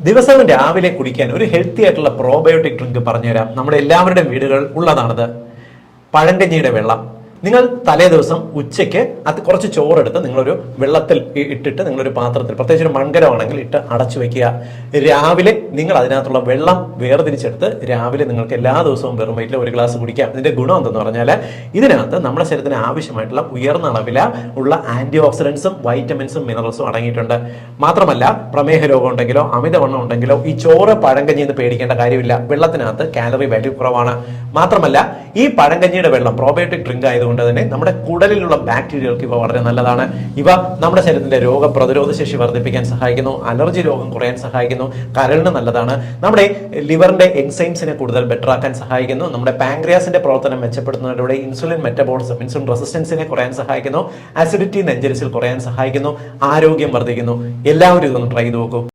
ദിവസവും രാവിലെ കുടിക്കാൻ ഒരു ഹെൽത്തി ആയിട്ടുള്ള പ്രോബയോട്ടിക് ഡ്രിങ്ക് പറഞ്ഞുതരാം. നമ്മുടെ എല്ലാവരുടെയും വീടുകൾ ഉള്ളതാണത്. പഴങ്കഞ്ഞിയുടെ വെള്ളം. നിങ്ങൾ തലേ ദിവസം ഉച്ചയ്ക്ക് അത് കുറച്ച് ചോറെടുത്ത് നിങ്ങളൊരു വെള്ളത്തിൽ ഇട്ടിട്ട് നിങ്ങളൊരു പാത്രത്തിൽ പ്രത്യേകിച്ച് ഒരു മൺകരമാണെങ്കിൽ ഇട്ട് അടച്ചു വെക്കുക. രാവിലെ നിങ്ങൾ അതിനകത്തുള്ള വെള്ളം വേർതിരിച്ചെടുത്ത് രാവിലെ നിങ്ങൾക്ക് എല്ലാ ദിവസവും വെറും വയറ്റിൽ ഒരു ഗ്ലാസ് കുടിക്കാം. ഇതിന്റെ ഗുണം എന്തെന്ന് പറഞ്ഞാൽ ഇതിനകത്ത് നമ്മുടെ ശരീരത്തിന് ആവശ്യമായിട്ടുള്ള ഉയർന്ന അളവില ഉള്ള ആന്റി ഓക്സിഡൻസും വൈറ്റമിൻസും മിനറൽസും അടങ്ങിയിട്ടുണ്ട്. മാത്രമല്ല പ്രമേഹ രോഗം ഉണ്ടെങ്കിലോ അമിതവണ്ണം ഉണ്ടെങ്കിലോ ഈ ചോറ് പഴങ്കഞ്ഞി എന്ന് പേടിക്കേണ്ട കാര്യമില്ല. വെള്ളത്തിനകത്ത് കാലറി വാല്യൂ കുറവാണ്. മാത്രമല്ല ഈ പഴങ്കഞ്ഞിയുടെ വെള്ളം പ്രോബയോട്ടിക് ഡ്രിങ്ക് ആയതുകൊണ്ട് തന്നെ നമ്മുടെ കുടലിലുള്ള ബാക്ടീരിയകൾക്ക് ഇവ വളരെ നല്ലതാണ്. ഇവ നമ്മുടെ ശരീരത്തിന്റെ രോഗപ്രതിരോധ ശേഷി വർദ്ധിപ്പിക്കാൻ സഹായിക്കുന്നു അലർജി രോഗം കുറയാൻ സഹായിക്കുന്നു കരളിന് നല്ലതാണ്. നമ്മുടെ ലിവറിന്റെ എൻസൈംസിനെ കൂടുതൽ ബെറ്റർ ആക്കാൻ സഹായിക്കുന്നു. നമ്മുടെ പാങ്ക്രിയാസിന്റെ പ്രവർത്തനം മെച്ചപ്പെടുത്തുന്നതിലൂടെ ഇൻസുലിൻ മെറ്റബോളിസം ഇൻസുലിൻ റെസിസ്റ്റൻസിനെ കുറയാൻ സഹായിക്കുന്നു ആസിഡിറ്റി നെഞ്ചരിസിൽ കുറയാൻ സഹായിക്കുന്നു ആരോഗ്യം വർദ്ധിക്കുന്നു. എല്ലാവരും ഇതൊന്ന് ട്രൈ ചെയ്ത് നോക്കൂ.